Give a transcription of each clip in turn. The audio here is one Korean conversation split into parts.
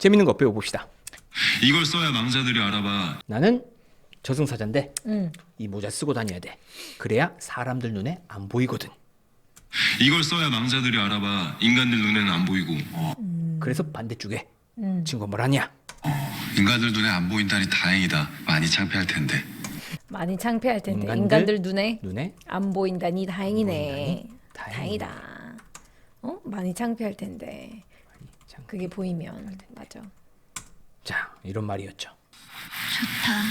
재밌는 거 배워봅시다. 이걸 써야 망자들이 알아봐. 나는 저승사자인데 응. 이 모자 쓰고 다녀야 돼. 그래야 사람들 눈에 안 보이거든. 이걸 써야 망자들이 알아봐. 인간들 눈에는 안 보이고. 그래서 반대쪽에 음. 친구가 뭐라냐? 인간들 눈에 안 보인다니 다행이다. 많이 창피할 텐데. 많이 창피할 텐데 인간들 인간들, 눈에 눈에 안 보인다니 다행이네. 다행이네. 다행이다. 어? 많이 창피할 텐데 참. 그게 보이면 맞아. 자 이런 말이었죠. 좋다.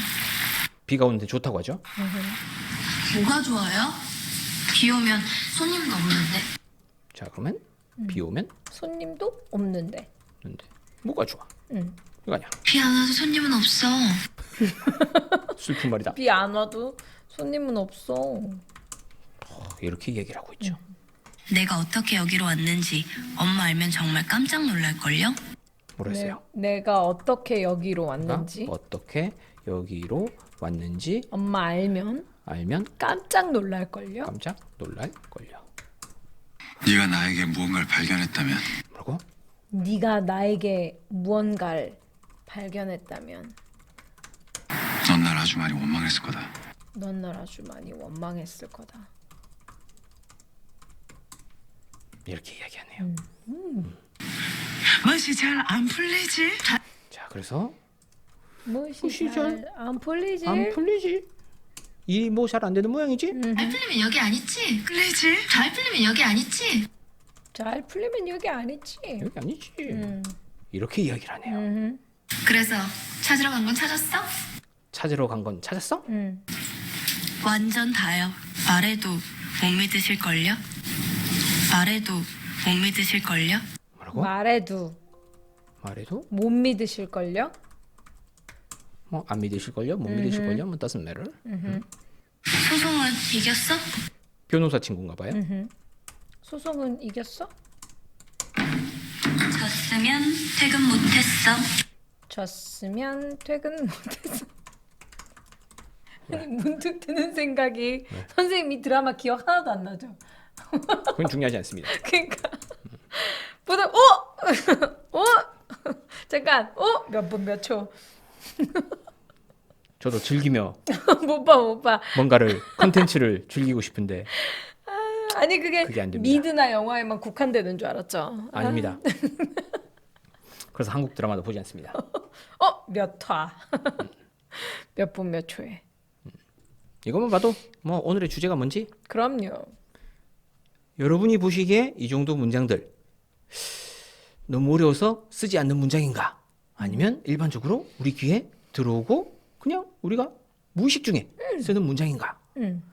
비가 오는데 좋다고 하죠. 뭐가 좋아요? 비 오면 손님도 없는데. 자 그러면 음. 비 오면 손님도 없는데. 는데 뭐가 좋아? 응. 이거 아니야. 비 안 와도 손님은 없어. 슬픈 말이다. 비 안 와도 손님은 없어. 어, 이렇게 얘기를 하고 있죠. 내가 어떻게 여기로 왔는지 엄마 알면 정말 깜짝 놀랄걸요? 뭐라 했어요? 내, 내가 어떻게 여기로 왔는지 어떻게 여기로 왔는지 엄마 알면 알면 깜짝 놀랄걸요? 깜짝 놀랄 걸요. 네가 나에게 무언가를 발견했다면 뭐라고? 네가 나에게 무언가를 발견했다면 넌 날 아주 많이 원망했을 거다. 넌 날 아주 많이 원망했을 거다. 이렇게 이야기하네요. 멋이 잘 안 풀리지? 자 그래서 무엇이 무엇이 잘안 풀리지? 안 풀리지? 이 뭐 잘 안 되는 모양이지? 잘 풀리면 여기 안 있지? 풀리지? 잘 풀리면 여기 안 있지? 잘 풀리면 여기 아니지. 여기 아니지. 음. 이렇게 이야기를 하네요. 음. 그래서 찾으러 간 건 찾았어? 찾으러 간 건 찾았어? 음. 완전 다요. 말해도 못 믿으실걸요? 말해도 못 믿으실걸요? 뭐라고? 말해도 말해도 못 믿으실걸요? 뭐 안 믿으실걸요? 못 믿으실걸요? 뭐 doesn't matter. 소송은 이겼어? 변호사 친구인가 봐요. 소송은 이겼어? 졌으면 퇴근 못했어. 졌으면 퇴근 못했어. 아니 문득 드는 생각이 선생님 이 드라마 기억 하나도 안 나죠? 그건 중요하지 않습니다. 그러니까 보다 어? 어? 잠깐 어? 몇 분 몇 초? 저도 즐기며 못 봐 못 봐. 뭔가를 컨텐츠를 즐기고 싶은데 아니 그게, 그게 안 됩니다. 미드나 영화에만 국한되는 줄 알았죠. 아닙니다. 그래서 한국 드라마도 보지 않습니다. 어? 몇 화? 몇 분 몇 초에? 이것만 봐도 뭐 오늘의 주제가 뭔지 그럼요. 여러분이 보시기에 이 정도 문장들 너무 어려워서 쓰지 않는 문장인가? 아니면 일반적으로 우리 귀에 들어오고 그냥 우리가 무의식 중에 쓰는 문장인가? 음.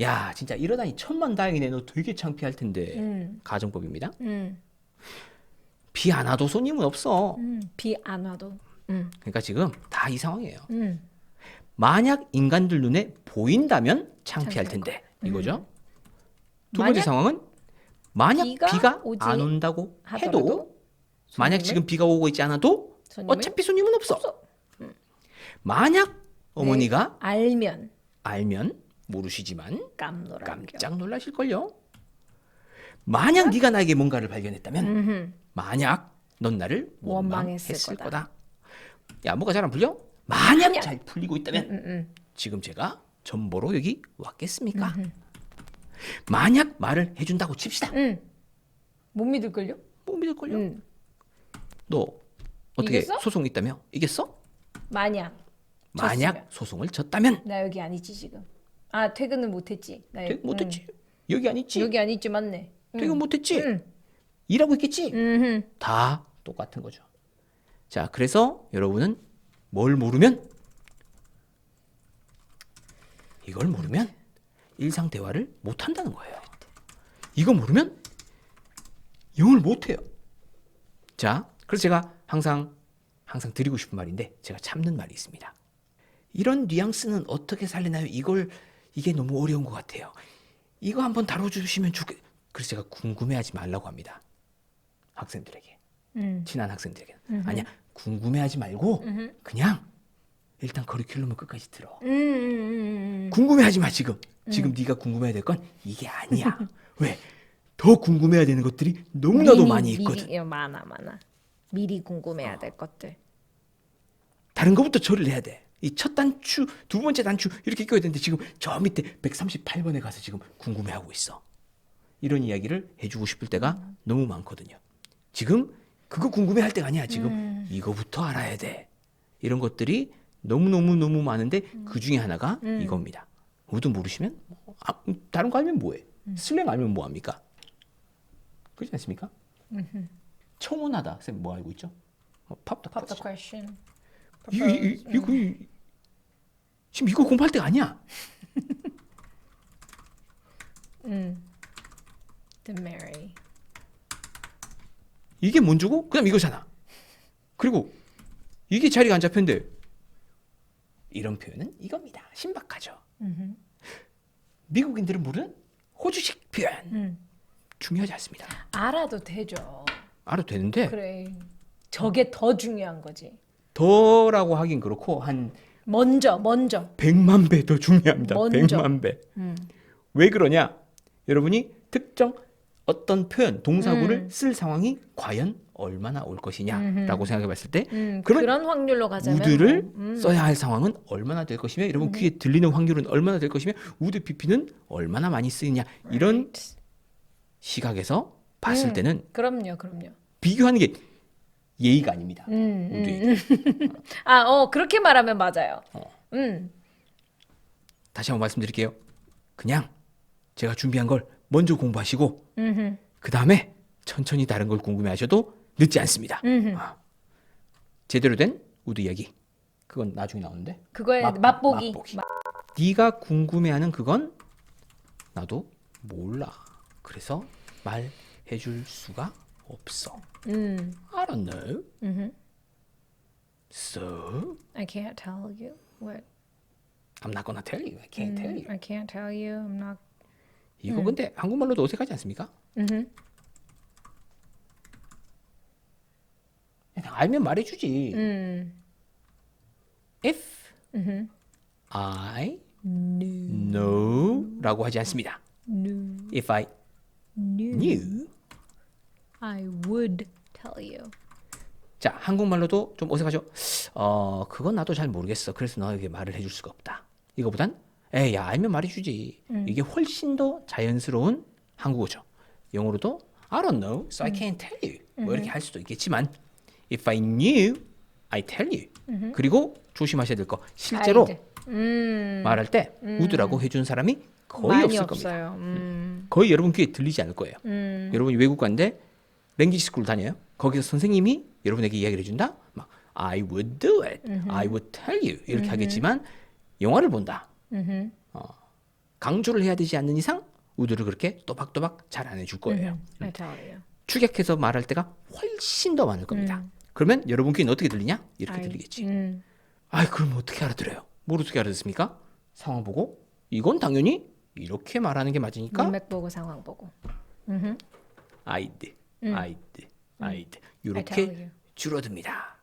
야 진짜 이러다니 천만 다행이네 너 되게 창피할 텐데 음. 가정법입니다. 음. 비 안 와도 손님은 없어. 음. 비안 와도. 음. 그러니까 지금 다 이 상황이에요. 음. 만약 인간들 눈에 보인다면 창피할 창피할 텐데 이거죠. 두 번째 만약 상황은 만약 비가 비가, 오지 안 온다고 해도 하더라도 만약 손님은? 지금 비가 오고 있지 않아도 손님은 어차피 손님은 없어. 없어. 만약 어머니가 알면 알면 모르시지만 깜놀할 깜짝 놀라실걸요. 만약 네가 나에게 뭔가를 발견했다면 음흠. 만약 넌 나를 원망했을 원망했을 거다. 거다. 야 뭐가 잘 안 풀려? 만약 만약. 잘 풀리고 있다면 음, 음. 지금 제가 전보로 여기 왔겠습니까? 만약 말을 해준다고 칩시다. 음. 못 믿을걸요? 못 믿을걸요? 음. 너 어떻게 이겼어? 소송 있다며? 이겼어? 만약 만약 졌으면. 소송을 졌다면 나 여기 아니지 지금. 아 퇴근을 못했지. 나 퇴근 못했지. 여기 음. 아니지. 여기 아니지 맞네. 퇴근 못했지. 음. 일하고 있겠지. 음. 다 똑같은 거죠. 자, 그래서 여러분은 뭘 모르면 이걸 모르면 일상 대화를 못 한다는 거예요. 이거 모르면 영어를 못 해요. 자, 그래서 제가 항상 항상 드리고 싶은 말인데 제가 참는 말이 있습니다. 이런 뉘앙스는 어떻게 살리나요? 이걸 이게 너무 어려운 것 같아요. 이거 한번 다뤄주시면 좋겠. 그래서 제가 궁금해하지 말라고 합니다. 학생들에게 음. 친한 학생들에게 아니야 궁금해하지 말고 그냥 일단 커리큘럼을 끝까지 들어. 음. 음. 음. 궁금해하지 마 지금. 지금 네가 궁금해야 될 건 이게 아니야. 왜? 더 궁금해야 되는 것들이 너무나도 미미, 많이 있거든. 미미, 예, 많아 많아. 미리 궁금해야 될 것들. 다른 것부터 처리를 해야 돼. 이 첫 단추, 두 번째 단추 이렇게 껴야 되는데 지금 저 밑에 138번에 가서 지금 궁금해하고 있어. 이런 이야기를 해주고 싶을 때가 너무 많거든요. 지금 그거 궁금해할 때가 아니야. 지금 이거부터 알아야 돼. 이런 것들이 너무 너무 너무 많은데 그 중에 하나가 이겁니다. 우도 모르시면 뭐, 아, 음, 다른 거 알면 뭐해? 슬랭 알면 뭐 합니까? 그렇지 않습니까? 청혼하다 쌤 뭐 알고 있죠? 어, 팝다 Pop the 팝다. question. 이, 이, 이, 이거 이, 지금 이거 공부할 때가 아니야. To marry. 이게 먼저고 그다음 이거잖아. 그리고 이게 자리가 안 잡혔는데 이런 표현은 이겁니다. 신박하죠. 미국인들은 모르는 호주식 표현 음. 중요하지 않습니다. 알아도 되죠. 알아도 되는데 그래. 저게 더 중요한 거지. 더라고 하긴 그렇고 한 먼저 먼저. 100만 배 더 중요합니다. 먼저. 100만 배. 왜 그러냐? 여러분이 특정 어떤 표현, 동사구를 쓸 상황이 과연 얼마나 올 것이냐라고 생각해 봤을 때 음, 그런 그런 확률로 가자면 우드를 뭐, 음. 써야 할 상황은 얼마나 될 것이며 여러분 귀에 들리는 확률은 얼마나 될 것이며 우드 PP는 얼마나 많이 쓰이냐 이런 Right. 시각에서 봤을 음. 때는 그럼요, 그럼요. 비교하는 게 예의가 아닙니다. 음, 우드에게. 아, 어 그렇게 말하면 맞아요. 어. 음, 다시 한번 말씀드릴게요. 그냥 제가 준비한 걸 먼저 공부하시고 음, 그 다음에 천천히 다른 걸 궁금해하셔도 늦지 않습니다. 음. 아. 제대로 된 우드 이야기 그건 나중에 나오는데 그거에 맛- 맛보기. 맛보기. 네가 궁금해하는 그건 나도 몰라. 그래서 말해줄 수가 없어. 음, I don't know. 음. So I can't tell you what. I'm not gonna tell you. I can't tell you. I can't tell you. I'm not. 이거 근데 한국말로도 어색하지 않습니까? 음, 그냥 알면 말해주지. 음, If 음. I know라고 하지 않습니다. No, If I no. knew I would tell you. 자, 한국말로도 좀 어색하죠? 어, 그건 나도 잘 모르겠어. 그래서 너에게 말을 해줄 수가 없다. 이거보단, 에이, 야, 알면 말해주지. 이게 훨씬 더 자연스러운 한국어죠. 영어로도, I don't know, so I can't tell you. 뭐 이렇게 할 수도 있겠지만, if I knew, I tell you. 그리고 조심하셔야 될 거, 실제로 I'd. 음, 말할 때, 우드라고 해준 사람이 거의 많이 없을 겁니다. 없어요. 음, 거의 여러분 귀에 들리지 않을 거예요. 음, 여러분이 외국 간데 랭귀지 스쿨 다녀요. 거기서 선생님이 여러분에게 이야기를 해준다. 막 I would do it, I would tell you 이렇게 하겠지만 영화를 본다. 음, 어, 강조를 해야 되지 않는 이상 우드를 그렇게 또박또박 잘 안 해줄 거예요. I tell you. 축약해서 말할 때가 훨씬 더 많을 겁니다. 그러면 여러분 귀는 어떻게 들리냐? 이렇게 I- 들리겠지. 음, 아이 그럼 어떻게 알아들어요? 뭘 어떻게 알아듣습니까? 상황 보고 이건 당연히 이렇게 말하는 게 맞으니까 문맥 보고 상황 보고. 음, I'd, I'd, I'd I 이렇게 tell you. 줄어듭니다.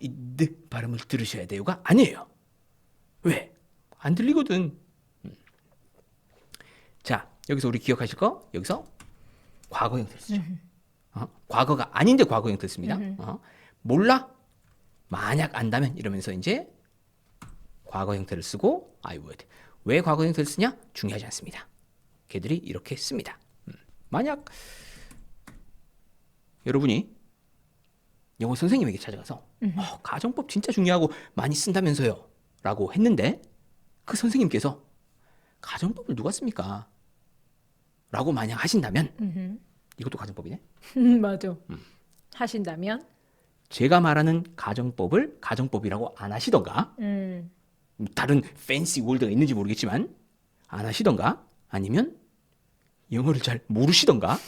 이 드 발음을 들으셔야 돼요가 아니에요. 왜? 안 들리거든. 음. 자 여기서 우리 기억하실 거 여기서 과거 형태 쓰죠. 어? 과거가 아닌데 과거 형태 씁니다. 어? 몰라? 만약 안다면 이러면서 이제 과거 형태를 쓰고 I would. 왜 과거 형태를 쓰냐? 중요하지 않습니다. 걔들이 이렇게 씁니다. 음. 만약 여러분이 영어 선생님에게 찾아가서 어, 가정법 진짜 중요하고 많이 쓴다면서요 라고 했는데 그 선생님께서 가정법을 누가 씁니까? 라고 만약 하신다면 이것도 가정법이네. 음, 맞아. 하신다면, 제가 말하는 가정법을 가정법이라고 안 하시던가? 음, 다른 팬시 월드가 있는지 모르겠지만 안 하시던가? 아니면 영어를 잘 모르시던가?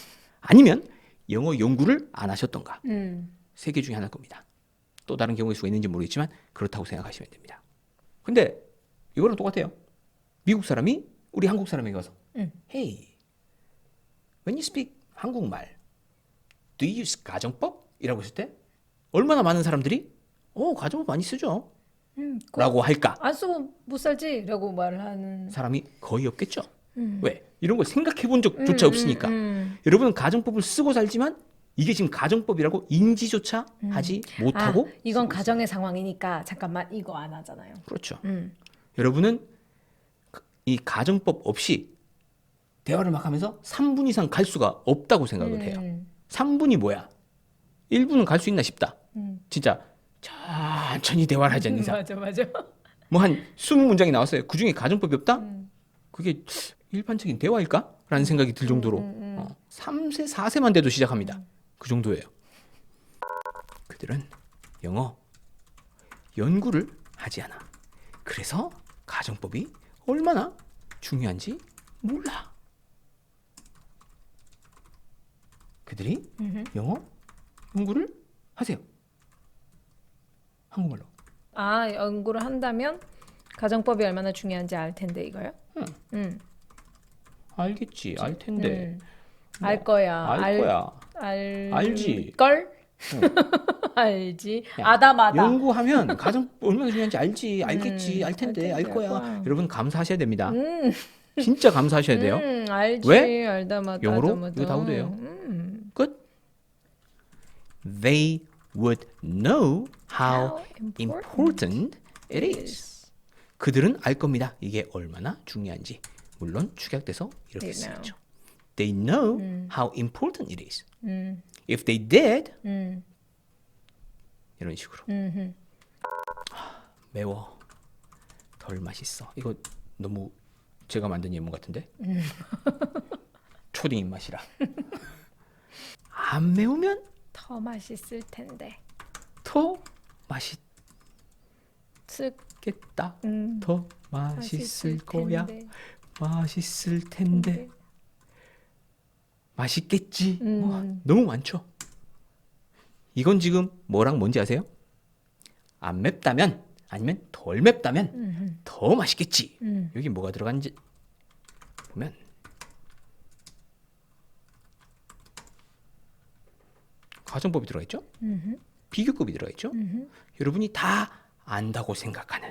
아니면 영어 연구를 안 하셨던가? 음, 세개 중에 하나일 겁니다. 또 다른 경우일 수가 있는지 모르겠지만 그렇다고 생각하시면 됩니다. 근데 이거랑 똑같아요. 미국 사람이 우리 한국 사람에게 가서 응. Hey, when you speak 한국말, do you use 가정법? 이라고 했을 때 얼마나 많은 사람들이 어 가정법 많이 쓰죠. 음, 라고 할까? 안 쓰고 못 살지 라고 말을 하는. 사람이 거의 없겠죠. 왜? 이런 걸 생각해 본 적조차 없으니까. 음, 여러분은 가정법을 쓰고 살지만 이게 지금 가정법이라고 인지조차 하지 못하고 아, 이건 가정의 상황이니까 잠깐만 이거 안 하잖아요. 그렇죠. 음. 여러분은 그- 이 가정법 없이 대화를 막 하면서 3분 이상 갈 수가 없다고 생각을 해요. 음. 3분이 뭐야? 1분은 갈 수 있나 싶다. 음. 진짜 천천히 대화를 하지 않는 이상. 맞아 맞아. 뭐한 20문장이 나왔어요. 그 중에 가정법이 없다? 음. 그게 일반적인 대화일까? 라는 생각이 들 정도로 어, 3세, 4세만 돼도 시작합니다. 그 정도예요. 그들은 영어 연구를 하지 않아. 그래서 가정법이 얼마나 중요한지 몰라. 그들이 영어 연구를 하세요. 한국말로. 아 연구를 한다면 가정법이 얼마나 중요한지 알 텐데 이거요? 응. 음. 알겠지. 알 텐데. 음. 알 거야. 알 거야. 알 알지. 걸? 알지. 야, 아다마다. 연구하면 가정 얼마나 중요한지 알지, 알겠지, 음, 알 텐데, 알알 텐데, 거야. 알 거야. 여러분 감사하셔야 됩니다. 음. 진짜 감사하셔야 돼요. 음, 알지. 왜? 알다마다. 영어로 아다마다. 이거 다 오대요. 음. 끝. They would know how How important it is. 그들은 알 겁니다. 이게 얼마나 중요한지. 물론 축약돼서 이렇게. 쓰겠죠. They know how important it is. 음. If they did 음. 이런 식으로. 음. 매워. 덜 맛있어. 이거 너무 제가 만든 예문 같은데? 초딩 입맛이라. 안 매우면 더 맛있을 텐데. 더 맛있겠다. 쓱. 음. 더 맛있을 거야. 텐데. 맛있을 텐데. 맛있겠지. 음. 와, 너무 많죠. 이건 지금 뭐랑 뭔지 아세요? 안 맵다면 아니면 덜 맵다면 더 맛있겠지. 음. 여기 뭐가 들어간지 보면 가정법이 들어가 있죠. 비교급이 들어가 있죠. 여러분이 다 안다고 생각하는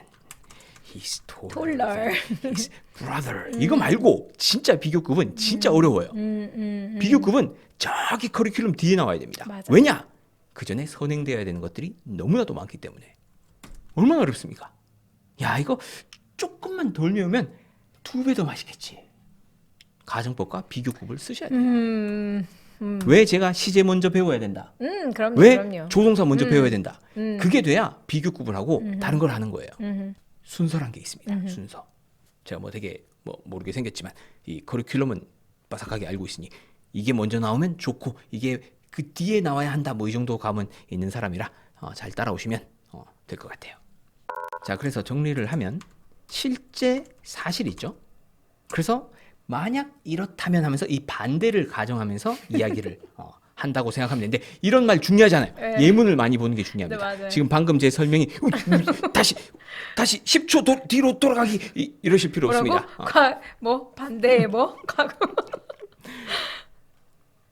his taller his brother 이거 말고 진짜 비교급은 진짜 어려워요. 음, 음, 음. 비교급은 저기 커리큘럼 뒤에 나와야 됩니다. 맞아요. 왜냐? 그 전에 선행되어야 되는 것들이 너무나도 많기 때문에 얼마나 어렵습니까? 야 이거 조금만 덜 매우면 두 배 더 맛있겠지. 가정법과 비교급을 쓰셔야 돼요. 음. 음. 왜 제가 시제 먼저 배워야 된다? 음, 그럼요. 왜 그럼요. 조동사 먼저 음. 배워야 된다? 음. 그게 돼야 비교급을하고 다른 걸 하는 거예요. 음. 순서란 게 있습니다. 순서. 제가 뭐 되게 뭐 모르게 생겼지만 이 커리큘럼은 빠삭하게 알고 있으니 이게 먼저 나오면 좋고 이게 그 뒤에 나와야 한다 뭐 이 정도 감은 있는 사람이라 어, 잘 따라오시면 어, 될것 같아요. 자 그래서 정리를 하면 실제 사실 있죠. 그래서 만약 이렇다면 하면서 이 반대를 가정하면서 이야기를 어, 한다고 생각하면 되는데 이런 말 중요하잖아요. 네. 예문을 많이 보는 게 중요합니다. 네. 지금 방금 제 설명이 우, 우, 다시 다시 10초 도, 뒤로 돌아가기 이, 이러실 필요 뭐라고? 없습니다. 어. 과, 뭐 반대에 뭐? 과거.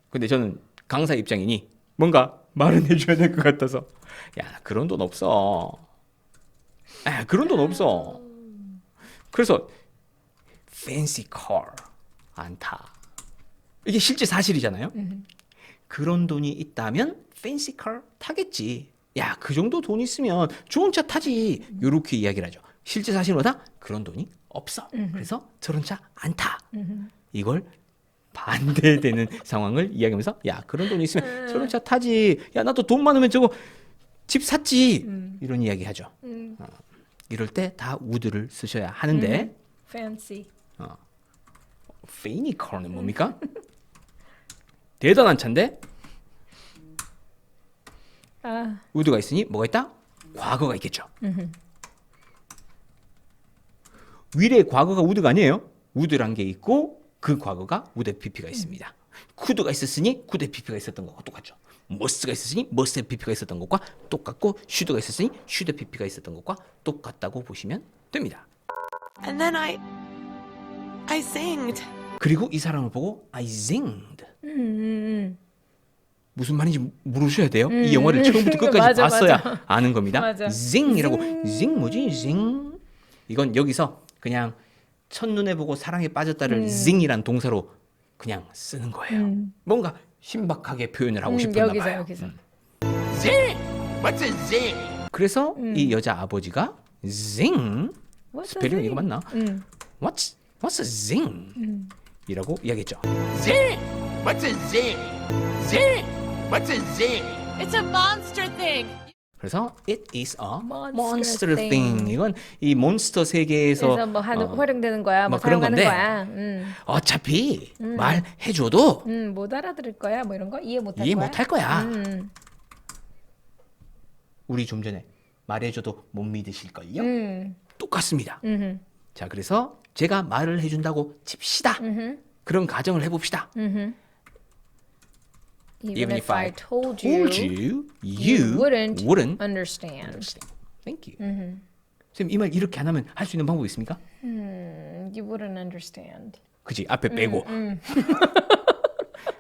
근데 저는 강사 입장이니 뭔가 말은 해줘야 될 것 같아서 야 그런 돈 없어. 아 그런 돈 없어. 그래서 fancy car 안 타. 이게 실제 사실이잖아요. 그런 돈이 있다면 fancy car 타겠지. 야 그 정도 돈 있으면 좋은 차 타지. 요렇게 이야기를 하죠. 실제 사실은 뭐다? 그런 돈이 없어. 그래서 저런 차 안 타. 이걸 반대되는 상황을 이야기하면서 야 그런 돈 있으면 저런 차 타지. 야 나도 돈 많으면 저거 집 샀지. 이런 이야기 하죠. 음. 어, 이럴 때 다 우드를 쓰셔야 하는데. fancy. 페이니컬은 뭡니까? 대단한 차인데? 아, 우드가 있으니 뭐가 있다? 과거가 있겠죠. 위례 과거가 우드가 아니에요. 우드란 게 있고 그 과거가 우드 PP가 있습니다. 쿠드가 있었으니 쿠드 PP가 있었던 것과 똑같죠. 머스가 있었으니 머스 PP가 있었던 것과 똑같고 슈드가 있었으니 슈드 PP가 있었던 것과 똑같다고 보시면 됩니다. And then I. I singed. 그리고 이 사람을 보고 I singed 음, 음, 무슨 말인지 물으셔야 돼요. 음, 이 영화를 처음부터 끝까지 맞아, 봤어야 맞아. 아는 겁니다. 맞아. zing이라고 zing 뭐지? zing 이건 여기서 그냥 첫눈에 보고 사랑에 빠졌다를 zing이란 동사로 그냥 쓰는 거예요. 음. 뭔가 신박하게 표현을 하고 음, 싶었나 여기서 봐요. 여기서. 음. Zing! What's a zing? 그래서 이 여자 아버지가 zing What's a 스펠링? 이거 맞나? 음. What's What's a zing? 이라고 이야기했죠. Zing! What's a zing? Zing! What's a zing? It's a monster thing. 그래서 it is a Monster monster thing. thing. 이건 이 몬스터 세계에서 그래서 뭐 하는 어, 활용되는 거야, 뭐 뭐 그런 사용하는 건데. 거야. 음. 어차피 말해줘도 음, 못 알아들을 거야, 뭐 이런 거 이해 못할 이해 거야. 못할 거야. 음. 우리 좀 전에 말해줘도 못 믿으실걸요? 음. 똑같습니다. 음. 자, 그래서 제가 말을 해준다고 칩시다. 음. 그런 가정을 해봅시다. 음. Even, Even if I told you, told you, you, wouldn't, wouldn't understand. understand. Thank you. 음. 선생님 이 말 이렇게 안 하면 할 수 있는 방법이 있습니까? 음, You wouldn't understand. 그지 앞에 빼고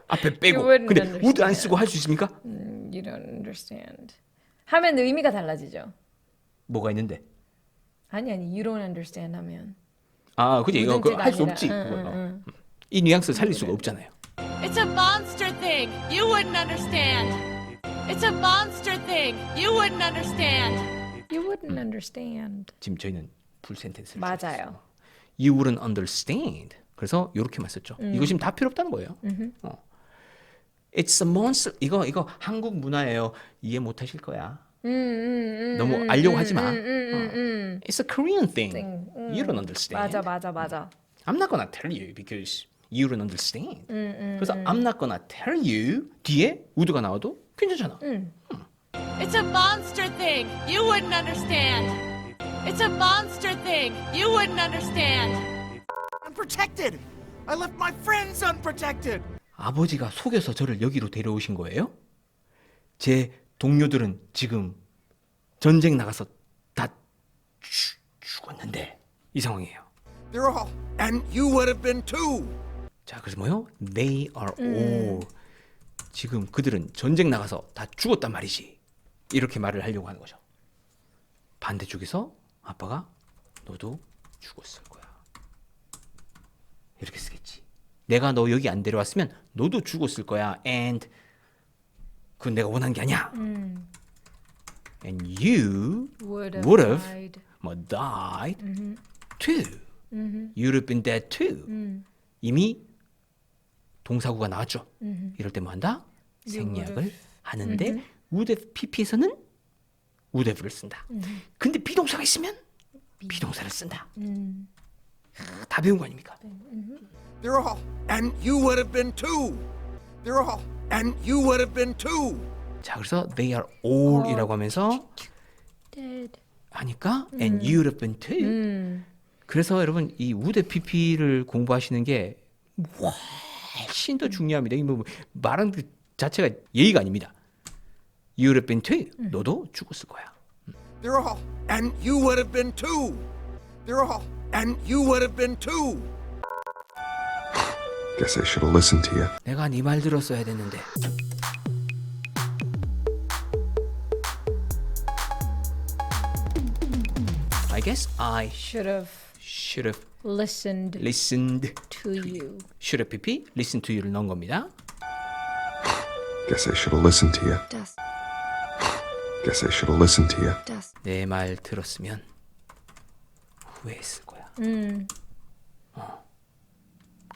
앞에 빼고 You wouldn't 근데 would 안 understand. 쓰고 할 수 있습니까? 음, You don't understand. 하면 의미가 달라지죠. 뭐가 있는데? 아니 아니, You don't understand 하면. 아 그지 이거 무슨 뜻 할수 아니라. 없지. 응, 그거. 응, 어. 응. 이 뉘앙스 살릴 수가 없잖아요. It's a monster thing. You wouldn't understand. It's a monster thing. You wouldn't understand. You wouldn't understand. 지금 저희는 풀 센텐스를 맞아요. You wouldn't understand. 그래서 이렇게만 썼죠. 음. 이거 지금 다 필요 없다는 거예요. 어. It's a monster. 이거 이거 한국 문화예요. 이해 못 하실 거야. 음, 음, 음, 너무 음, 알려고 음, 하지 마. 음, 음, 음, 음. It's a Korean thing. thing. 음. You don't understand. 맞아 맞아 맞아. I'm not gonna tell you because you don't understand. 음, 그래서 I'm not gonna tell you 뒤에 would가 나와도 괜찮잖아. 음. It's a monster thing. You wouldn't understand. It's a monster thing. You wouldn't understand. Unprotected! I left my friends unprotected! 아버지가 속여서 저를 여기로 데려오신 거예요? 제 동료들은 지금 전쟁 나가서 다 죽- 죽었는데 이 상황이에요. They're all. And you would have been too! 자, 그래서 뭐요? They are all. 지금 그들은 전쟁 나가서 다 죽었단 말이지. 이렇게 말을 하려고 하는 거죠. 반대쪽에서 아빠가 너도 죽었을 거야. 이렇게 쓰겠지. 내가 너 여기 안 데려왔으면 너도 죽었을 거야. And 그건 내가 원한 게 아니야. And you Would have, would have died. 뭐 died too. You'd have been dead too. 이미 동사구가 나왔죠. 이럴 때 뭐 한다? 생략을 하는데 would have pp에서는 would have를 쓴다. 근데 비동사가 있으면 비동사를 쓴다. 아, 다 배운 거 아닙니까? They're all. And you would have been too! They're all. And you would have been too! 자, 그래서 they are all이라고 하면서 Dead. 하니까 and you'd have been too. 음. 그래서 여러분 이 우대 PP를 공부하시는 게 훨씬 더 중요합니다. 이 뭐 말하는 그 자체가 예의가 아닙니다. You'd have been too. 너도 죽었을 거야. They're all. And you would have been too! They're all. And you would have been too! Guess I should have listened to you. 내가 네 말 들었어야 됐는데. I guess I Should have should have listened listened. to you. should have pp listen to you를 넣은 겁니다. Guess I should have listened to you. Does, Guess I should have listened to you. does. 내 말 들었으면 후회했을 거야. 음. 어.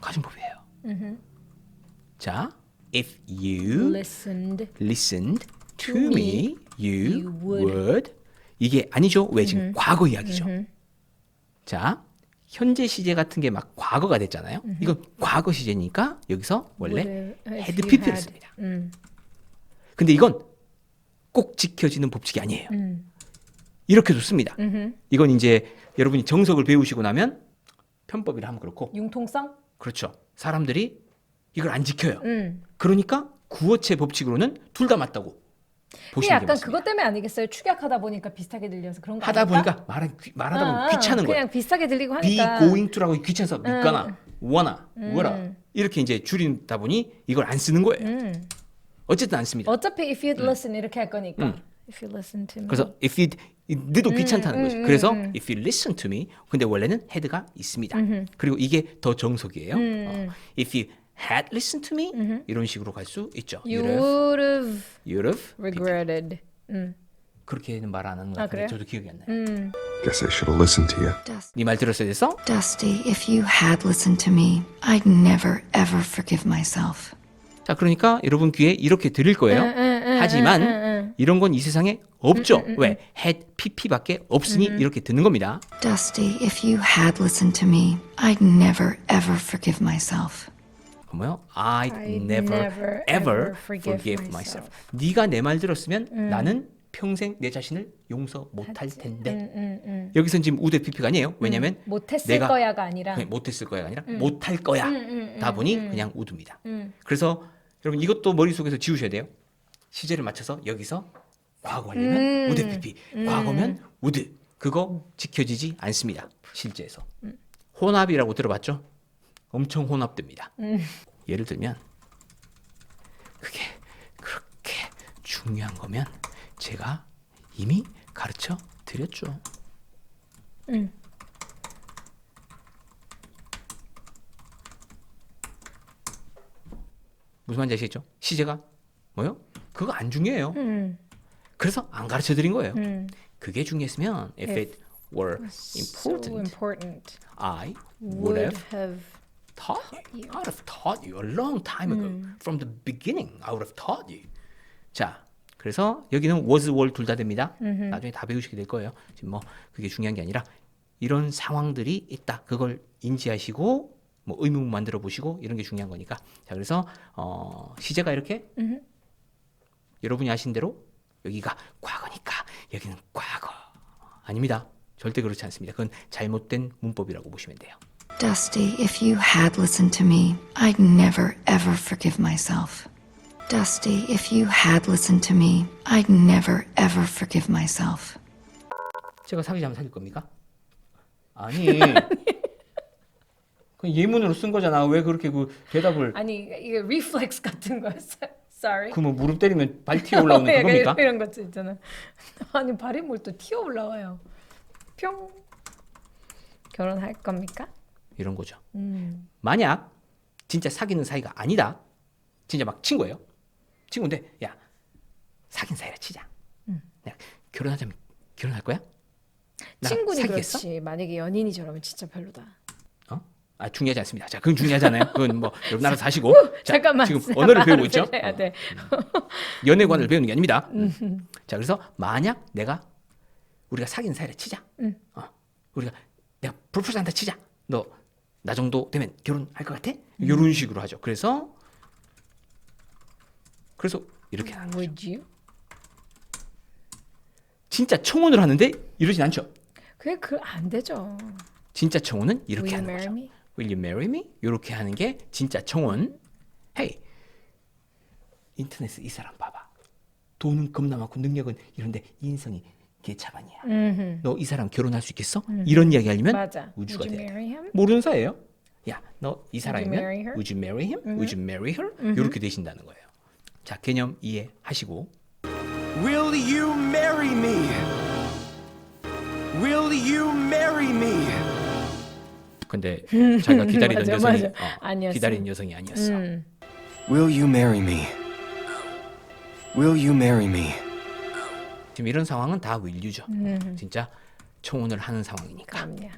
가정법이에요. 자, if you Listened. listened to me, me, you, you would. would. 이게 아니죠? 왜 지금 과거 이야기죠? 자, 현재 시제 같은 게 막 과거가 됐잖아요. 이건 과거 시제니까 여기서 원래 pp를 had. 씁니다. 음. 근데 이건 꼭 지켜지는 법칙이 아니에요. 음. 이렇게도 씁니다. 음흠. 이건 이제 여러분이 정석을 배우시고 나면 편법이라 하면 그렇고 융통성? 그렇죠. 사람들이 이걸 안 지켜요. 음. 그러니까 구어체 법칙으로는 둘 다 맞다고 보시는 게 약간 맞습니다. 그것 때문에 아니겠어요? 축약하다 보니까 비슷하게 들려서 그런 거 하다 아닐까? 보니까 말하, 말하다 보면 아, 귀찮은 그냥 거예요. 비슷하게 들리고 be 하니까. going to라고 귀찮아서 믿거나 wanna, 음. 이렇게 이제 줄이다 보니 이걸 안 쓰는 거예요. 음. 어쨌든 안 씁니다. 어차피 if you'd listen 이렇게 할 거니까. 음. If you listen to me. 그래서 if you 너도 귀찮다는 음, 거죠. 음, 그래서 음. if you listen to me 근데 원래는 had가 있습니다. 그리고 이게 더 정석이에요. 음, 어, if you had listened to me 이런 식으로 갈 수 있죠. You would have you'd have regretted. 음. 그렇게는 말 안 하는 것 아, 같은데 그래요? 저도 기억이 안 나요. 음. Guess I should have listened to you. 네 말 들었어야 됐어? Dusty, if you had listened to me, I'd never ever forgive myself. 자, 그러니까 여러분 귀에 이렇게 들릴 거예요. 하지만 이런 건 이 세상에 없죠. 왜? had pp밖에 없으니 이렇게 듣는 겁니다. Dusty, if you had listened to me, I'd never ever forgive myself. 그 뭐요? I'd, I'd never, never, ever forgive myself. 네가 내 말 들었으면 나는 평생 내 자신을 용서 못할 텐데. 음, 여기선 지금 우대 pp가 아니에요. 왜냐면 못했을 내가 거야가 아니라 그냥 못했을 거야가 아니라 못할 거야. 음, 다 보니 그냥 우드입니다. 그래서 여러분 이것도 머릿속에서 지우셔야 돼요. 시제를 맞춰서 여기서 과거 하려면 음. 우드 pp, 과거면 우드. 그거 지켜지지 않습니다. 실제에서. 혼합이라고 들어봤죠? 엄청 혼합됩니다. 예를 들면 그게 그렇게 중요한 거면 제가 이미 가르쳐 드렸죠. 무슨 말인지 아시겠죠? 시제가 뭐요? 그거 안 중요해요. 음. 그래서 안 가르쳐 드린 거예요. 그게 중요했으면 if it were so important, important. I would have taught you. I would have taught you a long time ago. From the beginning, I would have taught you. 자, 그래서 여기는 was, were 둘 다 됩니다. 나중에 다 배우시게 될 거예요. 지금 뭐 그게 중요한 게 아니라 이런 상황들이 있다. 그걸 인지하시고 뭐 의문 만들어 보시고 이런 게 중요한 거니까. 자, 그래서 어, 시제가 이렇게 여러분이 아신 대로 여기가 과거니까 여기는 과거 아닙니다. 절대 그렇지 않습니다. 그건 잘못된 문법이라고 보시면 돼요. Dusty, if you had listened to me, I'd never ever forgive myself. Dusty, if you had listened to me, I'd never ever forgive myself. 제가 사귀자면 사귈 겁니까? 아니. 그 예문으로 쓴 거잖아. 왜 그렇게 그 대답을 아니 이게 리플렉스 같은 거였어요. Sorry. 그뭐 무릎 때리면 발 튀어 올라오는 약간 그겁니까? 이런 것 있잖아. 아니 발이 뭘 또 튀어 올라와요. 뿅. 결혼할 겁니까? 이런 거죠. 음. 만약 진짜 사귀는 사이가 아니다. 진짜 막 친구예요. 친구인데 야 사귄 사이라 치자. 내가 결혼하자면 결혼할 거야? 친구니 사귀겠어? 그렇지. 만약에 연인이 저러면 진짜 별로다. 어? 아 중요하지 않습니다. 자, 그건 중요하잖아요. 그건 뭐 여러분 나라 사시고 자, 잠깐만. 지금 언어를 배우고 있죠. 해야 돼. 연애관을 배우는 게 아닙니다. 음. 자, 그래서 만약 내가 우리가 사귄 사이라 치자. 어, 우리가 내가 프로포즈 한다 치자. 너 나 정도 되면 결혼할 것 같아? 이런 식으로 하죠. 그래서 그래서 이렇게 하는 거죠. 진짜 청혼을 하는데 이러진 않죠. 그게 그안 되죠. 진짜 청혼은 이렇게 Will you 하는 marry 거죠. me? Will you marry me? 이렇게 하는 게 진짜 청혼. Hey, 인터넷에 이 사람 봐봐. 돈은 겁나 많고 능력은 이런데 인성이 개차반이야. 너 이 사람 결혼할 수 있겠어? 이런 이야기 하려면 맞아. 우주가 Would you 돼야 돼. marry him? 모르는 사이예요. 야, 너 이 사람이면 marry her? Would you marry him? Would you marry her? 이렇게 되신다는 거예요. 자, 개념 이해하시고 Will you marry me? Will you marry me? 근데 자기가 기다리던 맞아, 여성이 맞아. 어, 아니었어. 기다리는 여성이 아니었어. 음. Will you marry me? Will you marry me? 지금 이런 상황은 다 will유죠. 음. 진짜 청혼을 하는 상황이니까. 그럼요.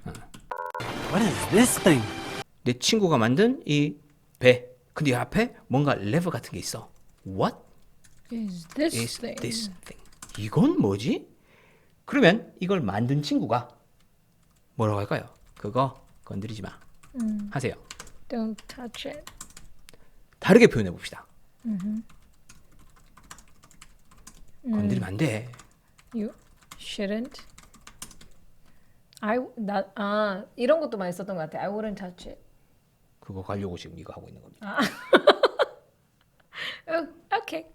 What is this thing? 내 친구가 만든 이 배. 근데 이 앞에 뭔가 레버 같은 게 있어. What Is this is thing? this thing? 이건 뭐지? 그러면 이걸 만든 친구가 뭐라고 할까요? 그거 건드리지 마. 음. 하세요. Don't touch it. 다르게 표현해 봅시다. 음. 건드리면 안 돼. You shouldn't. I 나, 아 이런 것도 많이 썼던 것 같아. I wouldn't touch it. 그거 가려고 지금 이거 하고 있는 겁니다. Oh, okay.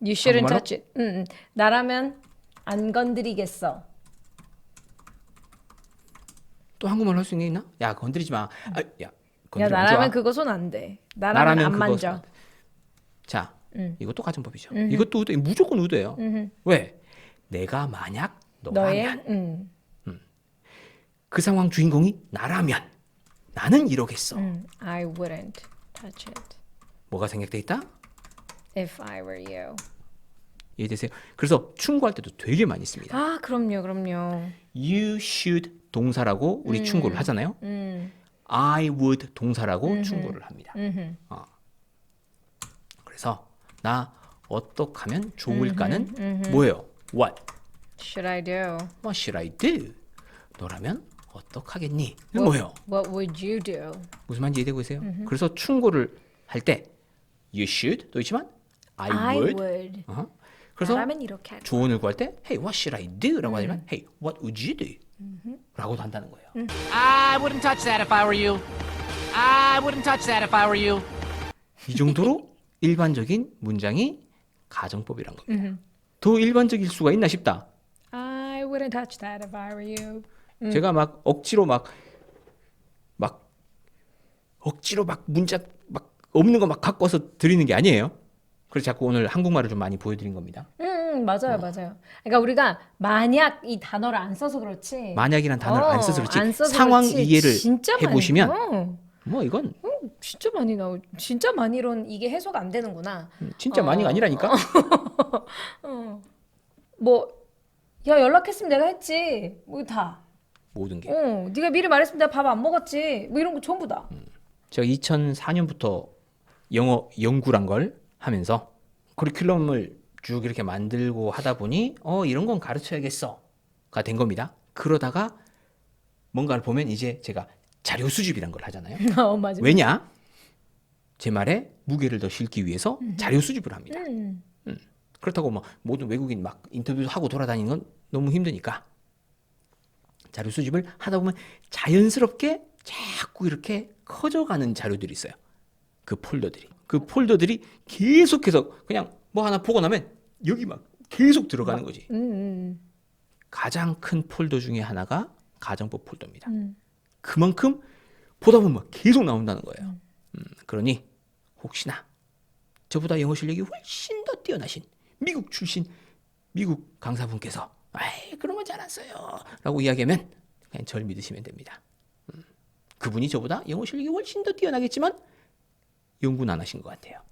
You shouldn't 한국말로? touch it. 음, 음. 나라면 안 건드리겠어. 또 한국말로 할수 있는 게 있나? 야 건드리지 마. 아, 야야 건드리면 안 나라면. 그거 손 안 돼. 나라면, 안 그거 만져. 손안 돼. 자, 음. 이것도 가정법이죠. 이것도 의도, 무조건 의도예요. 왜? 내가 만약 너라면 음, 그 상황 주인공이 나라면 나는 이러겠어. 음, I wouldn't. touch it 뭐가 생략돼 있다? if I were you. 이해되세요? 그래서 충고할 때도 되게 많이 씁니다. 아, 그럼요, 그럼요. You should 동사라고 우리 충고를 하잖아요. 음, I would 동사라고 충고를 합니다. 음, 어. 그래서 나 어떻게 하면 좋을까는 뭐예요? What? should I do? What should I do? 너라면 어떡하겠니? 이건 뭐예요? What would you do? 무슨 말인지 이해되고 계세요? 그래서 충고를 할 때 you should 또 있지만 I, I would. would. 어? 그래서 나라면 이렇게 할 거야. 조언을 구할 때 Hey, what should I do?라고 하지만 Hey, what would you do? 라고도 한다는 거예요. I wouldn't touch that if I were you. I wouldn't touch that if I were you. 이 정도로 일반적인 문장이 가정법이란 겁니다. 더 일반적일 수가 있나 싶다. I wouldn't touch that if I were you. 제가 막 억지로 막 막 억지로 막 문자 막 없는 거막 갖고 와서 드리는 게 아니에요. 그래서 자꾸 오늘 한국말을 좀 많이 보여드린 겁니다. 음, 음, 맞아요, 맞아요. 그러니까 우리가 만약 이 단어를 안 써서 그렇지. 만약이란 단어를 어, 안 써서 그렇지 안 써서 상황 그렇지. 이해를 진짜 해보시면 어, 뭐 이건 진짜 많이 나오. 진짜 많이론 이게 해소가 안 되는구나. 진짜 어. 많이가 아니라니까. 뭐, 야 연락했으면 내가 했지. 뭐 다. 모든 게. 어, 네가 미리 말했으면 내가 밥 안 먹었지. 뭐 이런 거 전부 다. 제가 2004년부터 영어 연구란 걸 하면서 커리큘럼을 쭉 이렇게 만들고 하다 보니 어 이런 건 가르쳐야겠어가 된 겁니다. 그러다가 뭔가를 보면 이제 제가 자료 수집이란 걸 하잖아요. 어, 맞아. 왜냐? 제 말에 무게를 더 실기 위해서 자료 수집을 합니다. 음. 그렇다고 뭐 모든 외국인 막 인터뷰도 하고 돌아다니는 건 너무 힘드니까 자료 수집을 하다 보면 자연스럽게 자꾸 이렇게 커져가는 자료들이 있어요. 그 폴더들이. 그 폴더들이 계속해서 그냥 뭐 하나 보고 나면 여기 막 계속 들어가는 거지. 음, 음. 가장 큰 폴더 중에 하나가 가정법 폴더입니다. 음. 그만큼 보다 보면 막 계속 나온다는 거예요. 음, 그러니 혹시나 저보다 영어 실력이 훨씬 더 뛰어나신 미국 출신 미국 강사분께서 아이 그런 거잘안 써요 라고 이야기하면 그냥 절 믿으시면 됩니다. 음, 그분이 저보다 영어 실력이 훨씬 더 뛰어나겠지만 연구는 안 하신 것 같아요.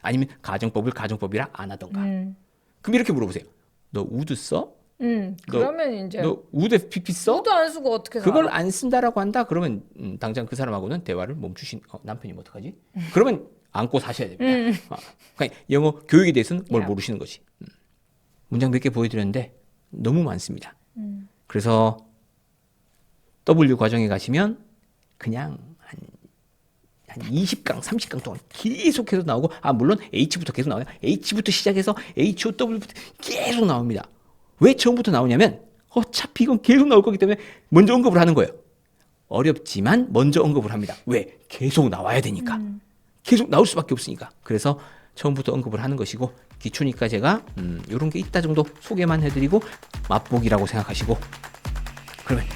아니면 가정법을 가정법이라 안 하던가. 음. 그럼 이렇게 물어보세요. 너 우드 써? 음. 너- 그러면 이제 너 우드 FPP 써? 수도 안 쓰고 어떻게 그걸? 안 쓴다라고 한다? 그러면 음, 당장 그 사람하고는 대화를 멈추신 어, 남편이면 어떡하지? 그러면 안고 사셔야 됩니다. 어, 그러니까 영어 교육에 대해서는 뭘 야. 모르시는 거지. 음. 문장 몇 개 보여드렸는데 너무 많습니다. 그래서 W 과정에 가시면 그냥 한, 한 20강, 30강 동안 계속해서 나오고 아 물론 H부터 계속 나와요. H부터 시작해서 H, O, W부터 계속 나옵니다. 왜 처음부터 나오냐면 어차피 이건 계속 나올 거기 때문에 먼저 언급을 하는 거예요. 어렵지만 먼저 언급을 합니다. 왜? 계속 나와야 되니까. 계속 나올 수밖에 없으니까. 그래서 처음부터 언급을 하는 것이고 기초니까 제가 음, 이런 게 있다 정도 소개만 해드리고 맛보기라고 생각하시고 그러면